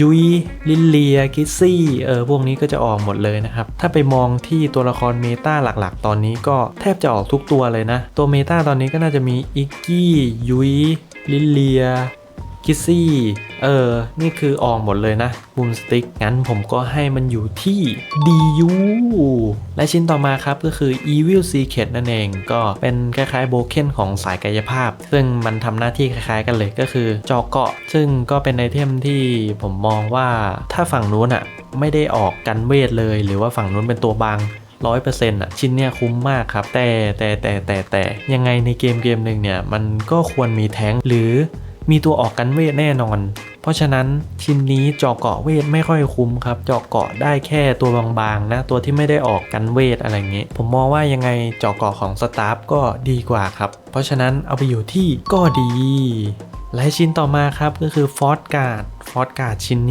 ยุยลิเลียกิซซี่ เออ พวกนี้ก็จะออกหมดเลยนะครับ ถ้าไปมองที่ตัวละครเมตาหลักๆ ตอนนี้ก็แทบจะออกทุกตัวเลยนะ ตัวเมตาตอนนี้ก็น่าจะมีอิกกี้ ยุยลิเลีย กิซซี่ เออ นี่คือออกหมดเลยนะบูมสติ๊ก งั้นผมก็ให้มันอยู่ที่ DU และชิ้นต่อมาครับก็คือ Evil Secret นั่นเอง ก็เป็นคล้ายๆโบเคนของสายกายภาพ ซึ่งมันทำหน้าที่คล้ายๆกันเลยก็คือจอเกาะ ซึ่งก็เป็นไอเทมที่ผมมองว่าถ้าฝั่งนู้นอะไม่ได้ออกกันเวทเลย หรือว่าฝั่งนู้นเป็นตัวบางร้อยเปอร์เซ็นต์อะชิ้นเนี้ยคุ้มมากครับ แต่แต่แต่แต่แต่ยังไงในเกมเกมหนึ่งเนี่ย มันก็ควรมีแท้งหรือ มีตัวออกกันเวทแน่นอน เพราะฉะนั้นชิ้นนี้เจาะเกาะเวทไม่ค่อยคุ้มครับเจาะเกาะได้แค่ตัวบางๆนะตัวที่ไม่ได้ออกกันเวทอะไรเงี้ยผมมองว่ายังไงเจาะเกาะของสตาฟก็ดีกว่าครับ เพราะฉะนั้นเอาไปอยู่ที่ก็ดี และชิ้นต่อมาครับก็คือฟอสการ์ดฟอสการ์ดชิ้นนี้